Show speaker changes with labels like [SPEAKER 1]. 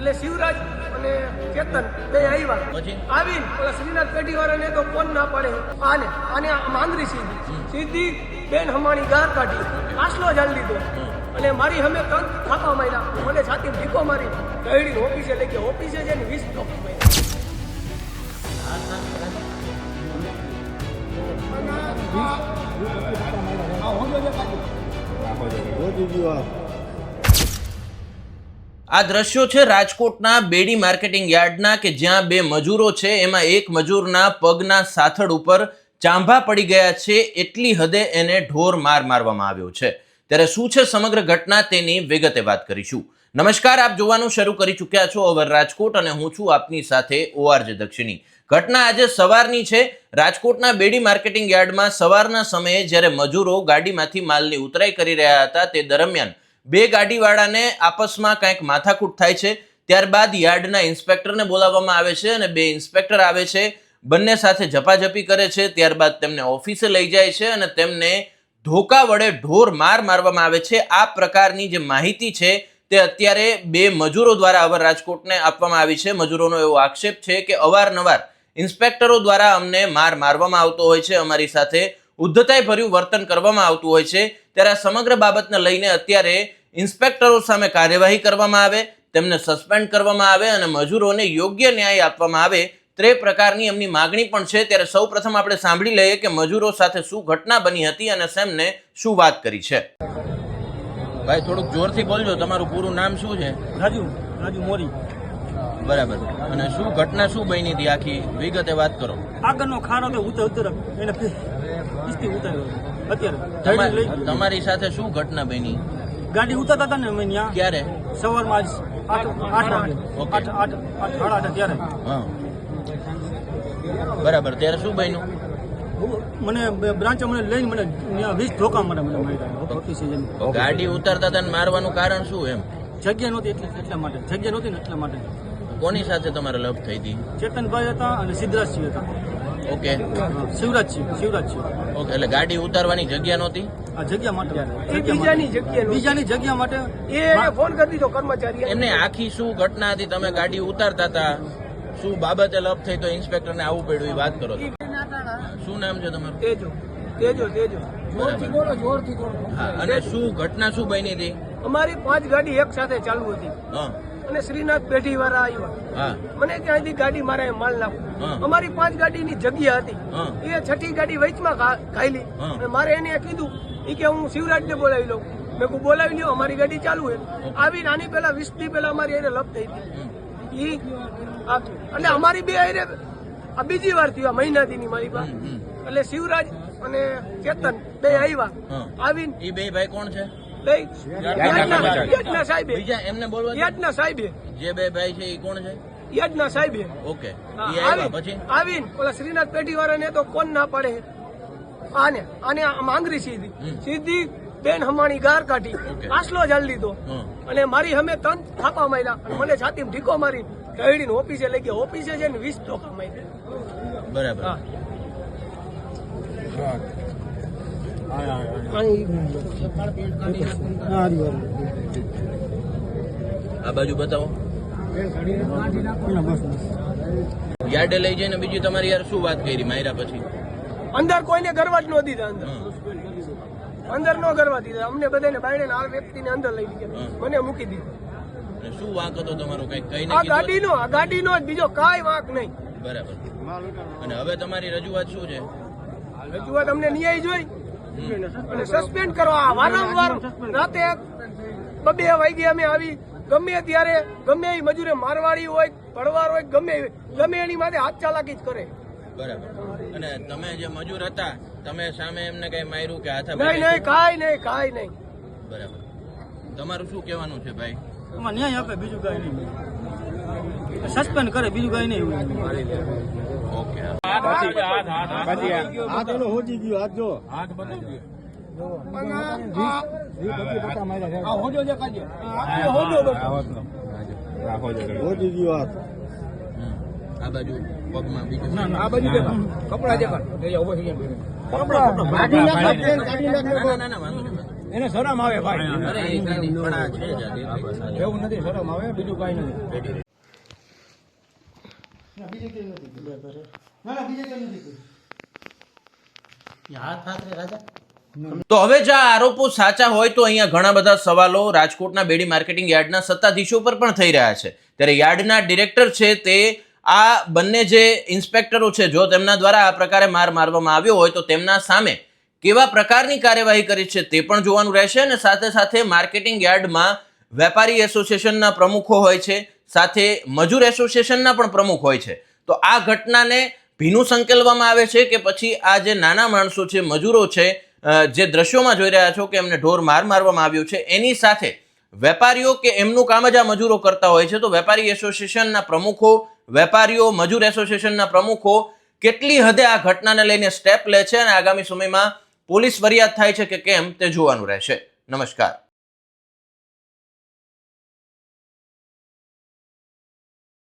[SPEAKER 1] એટલે શિવરાજ અને કેતન બે આવ્યા
[SPEAKER 2] પછી?
[SPEAKER 1] આવીને ઓલા શ્રીનાથ પેઢી વાળાને તો ફોન ના પાડે. આને આને માંદરી સીધી. સીધી બેન હમાણી ગાર કાઢી. આસલો જાળી લીધો. અને મારી અમે ત્રણ થાપા માર્યા. મને છાતી ઢીકો મારી. ગયડી ઓફિસે લઈ ગયા. ઓફિસે જઈને વીસ લોકો માર્યા.
[SPEAKER 2] આ દ્રશ્યો છે રાજકોટના બેડી માર્કેટિંગ યાર્ડના કે જ્યાં બે મજૂરો છે, એમાં એક મજૂરના પગના સાથળ ઉપર ચાંભા પડી ગયા છે, એટલી હદે એને ઢોર માર મારવામાં આવ્યો છે. ત્યારે શું છે સમગ્ર ઘટના તેની વિગતે વાત કરીશું. નમસ્કાર, આપ જોવાનું શરૂ કરી ચૂક્યા છો અવર રાજકોટ અને હું છું આપની સાથે ઓઆરજે દક્ષિણી. ઘટના આજે સવારની છે. રાજકોટના બેડી માર્કેટિંગ યાર્ડમાં સવારના સમયે જ્યારે મજૂરો ગાડીમાંથી માલની ઉતરાઈ કરી રહ્યા હતા, તે દરમિયાન બે ગાડીવાળાને આપસમાં કંઈક માથાકૂટ થાય છે, ત્યારબાદ યાર્ડના ઇન્સ્પેક્ટરને બોલાવવામાં આવે છે અને બે ઇન્સ્પેક્ટર આવે છે, બંને સાથે ઝપાઝપી કરે છે, ત્યારબાદ તેમને ઓફિસે લઈ જાય છે અને તેમને ધોકા વડે ઢોર માર મારવામાં આવે છે. આ પ્રકારની જે માહિતી છે તે અત્યારે બે મજૂરો દ્વારા અવર રાજકોટને આપવામાં આવી છે. મજૂરોનો એવો આક્ષેપ છે કે અવારનવાર ઇન્સ્પેક્ટરો દ્વારા અમને માર મારવામાં આવતો હોય છે. અમારી સાથે ઉદ્ધતાઈ ભર્યું વર્તન કરવામાં આવતું હોય છે. ત્યારે આ સમગ્ર બાબતને લઈને અત્યારે ઇન્સ્પેક્ટરો સામે કાર્યવાહી કરવામાં આવે તેમને સસ્પેન્ડ કરવામાં આવે અને મજૂરોને યોગ્ય ન્યાય આપવામાં આવે તે પ્રકારની એમની માગણી પણ છે. ત્યારે સૌ પ્રથમ આપણે સાંભળી લઈએ કે મજૂરો સાથે શું ઘટના બની હતી અને સેમને શું વાત કરી છે. ભાઈ થોડુંક જોરથી બોલજો. તમારું પૂરું નામ શું છે?
[SPEAKER 3] રાજુ રાજુ મોરી.
[SPEAKER 2] બરાબર. અને શું ઘટના શું બની હતી? આખી વિગતે વાત કરો.
[SPEAKER 3] આગળનો ખાનો તો ઉતર ઉતર એને કિસ્તી ઉતાર્યો અત્યારે.
[SPEAKER 2] તમારી સાથે શું ઘટના બની?
[SPEAKER 3] ગાડી ઉતરતા હતા ને અમે ત્યાં
[SPEAKER 2] ક્યારે?
[SPEAKER 3] સવારમાં આજ આઠ આઠ આઠ આઠ આઠ સાડા આઠ ત્યારે.
[SPEAKER 2] બરાબર. ત્યારે શું બન્યું?
[SPEAKER 3] મને બ્રાન્ચે મને લઈને મને વીસ ધોકા મને મને માર્યા.
[SPEAKER 2] ગાડી ઉતારતા હતા ને મારવાનું કારણ શું એમ?
[SPEAKER 3] જગ્યા નહોતી એટલે એટલા માટે. જગ્યા નહોતી ને એટલા માટે.
[SPEAKER 2] કોની સાથે તમારે લભ થઈ હતી?
[SPEAKER 3] ચેતનભાઈ હતા અને સિદ્ધરાજસિંહ હતા.
[SPEAKER 2] ઓકે.
[SPEAKER 3] શિવરાજસિંહ શિવરાજસિંહ.
[SPEAKER 2] ઓકે એટલે ગાડી ઉતારવાની જગ્યા નહોતી?
[SPEAKER 3] આ જગ્યા માટે.
[SPEAKER 1] એ
[SPEAKER 3] જગ્યા
[SPEAKER 1] બીજાની
[SPEAKER 3] જગ્યા માટે
[SPEAKER 1] એ એને ફોન કરી દીધો કર્મચારી
[SPEAKER 2] એમને આખી શું ઘટના હતી? તમે ગાડી ઉતારતા હતા. શું બાબતે લપ થઈ તો ઇન્સ્પેક્ટરને આવું પડ્યું એ વાત કરો. શું નામ છે તમારું?
[SPEAKER 1] તેજો. તેજો તેજો.
[SPEAKER 2] જોરથી બોલો અને શું ઘટના શું બની હતી?
[SPEAKER 1] અમારી પાંચ ગાડી એક સાથે ચાલુ હતી.
[SPEAKER 2] હા.
[SPEAKER 1] અને શ્રીનાથ પેઢી વાળા આવ્યા. મને ત્યાંથી ગાડી મારે માલ નાખો. અમારી પાંચ ગાડીની જગ્યા હતી. એ છઠ્ઠી ગાડી વચમાં ખાઈલી અને મારે એને કીધું એ કે હું શિવરાજને બોલાવી લઉં. મેં કહું બોલાવી લ્યો અમારી ગાડી ચાલુ છે. આવી નાની પહેલા વીસ દી પહેલા અમારી એને લપ થઈ હતી. અને અમારી બે હારે આ બીજી વાર થયું આ મહિના ની મારી પાસે. એટલે શિવરાજ અને કેતન બે આવ્યા. આવીને
[SPEAKER 2] એ બે ભાઈ કોણ છે?
[SPEAKER 1] સાહેબે.
[SPEAKER 2] બીજા એમને બોલવા દો.
[SPEAKER 1] સાહેબે.
[SPEAKER 2] જે બે ભાઈ છે એ કોણ છે?
[SPEAKER 1] યાદના સાહેબે.
[SPEAKER 2] ઓકે. પછી?
[SPEAKER 1] આવીને ઓલા શ્રીનાથ પેઢી વાળાને તો કોણ ના પડે? આને આને માંગરી સીધી. સીધી બેન હમાણી ગાર કાઢી. આસલો જાળી લીધો. અને મારી અમે તન થાપા માર્યા. મને છાતી ઢીકો મારી ગયડીને ઓફિસે લઈ ગયા. ઓફિસે ને વીસ ટોકા માર્યા.
[SPEAKER 2] બરાબર.
[SPEAKER 1] હા.
[SPEAKER 2] આ બાજુ બતાવો. યાર્ડે લઈ જઈને બીજી તમારી યાર શું વાત કરી માયરા પછી?
[SPEAKER 1] અંદર કોઈને ગરવા જ ન દીધા અંદર. અંદર ન ગરવા દીધા. અમને બધાને બાયડે આ વ્યક્તિને અંદર લઈ ગયા મને મૂકી દીધું.
[SPEAKER 2] શું વાંક હતો તમારો? કઈ કઈ
[SPEAKER 1] આ ગાડીનો આ ગાડીનો જ બીજો કાંઈ વાંક નહીં.
[SPEAKER 2] બરાબર. અને હવે તમારી રજૂઆત શું છે?
[SPEAKER 1] રજૂઆત અમને ન્યાય જોઈ. અને સસ્પેન્ડ કરવા વારંવાર રાતે બબે વાગે અમે આવી. ગમે ત્યારે ગમે એ મજૂરે મારવાડી હોય પડવાર હોય ગમે ગમે એની માટે હાથ ચાલાકી જ કરે.
[SPEAKER 2] બરાબર. અને તમે જે મજૂર હતા તમે સામે એમને કઈ માર્યું કે હાથે
[SPEAKER 1] નહીં નહીં કાઈ નહીં કાઈ નહીં.
[SPEAKER 2] બરાબર. તમારું શું કહેવાનું છે ભાઈ?
[SPEAKER 3] ન્યાય આપે બીજું કઈ નહીં. સસ્પેન્ડ કરે બીજું કઈ નહીં.
[SPEAKER 2] ઓકે
[SPEAKER 3] હાથ એનો હોજી ગયો હાથ જો. હાથ
[SPEAKER 2] હમ. આ બાજુ પગમાં બીજું
[SPEAKER 3] આ
[SPEAKER 2] એવું નથી.
[SPEAKER 4] એને શરમ આવે
[SPEAKER 2] બીજું કઈ નહીં,
[SPEAKER 4] નથી
[SPEAKER 2] તો હવે જો આ આરોપો સાચા હોય તો અહીંયા ઘણા બધા સવાલો રાજકોટના બેડી માર્કેટિંગ યાર્ડના સત્તાધીશો પર પણ થઈ રહ્યા છે. ત્યારે યાર્ડના ડિરેક્ટર છે તે આ બંને જે ઇન્સ્પેક્ટરો છે જો તેમના દ્વારા આ પ્રકારે માર મારવામાં આવ્યો હોય તો તેમના સામે કેવા પ્રકારની કાર્યવાહી કરી છે તે પણ જોવાનું રહેશે અને સાથે સાથે માર્કેટિંગ યાર્ડમાં વેપારી એસોસિએશનના પ્રમુખો હોય છે સાથે મજૂર એસોસિએશનના પણ પ્રમુખ હોય છે. તો આ ઘટનાને ભીનું સંકેલવામાં આવે છે કે પછી આ જે નાના માણસો છે, મજૂરો છે જે દ્રશ્યોમાં જોઈ રહ્યા છો કે એમને ઢોર માર મારવામાં આવ્યો છે, એની સાથે વેપારીઓ કે એમનું કામ જ આ મજૂરો કરતા હોય છે. તો વેપારી એસોસિએશનના પ્રમુખો, વેપારીઓ, મજૂર એસોસિએશનના પ્રમુખો કેટલી હદે આ ઘટનાને લઈને સ્ટેપ લે છે અને આગામી સમયમાં પોલીસ ફરિયાદ થાય છે કે કેમ તે જોવાનું રહેશે. નમસ્કાર.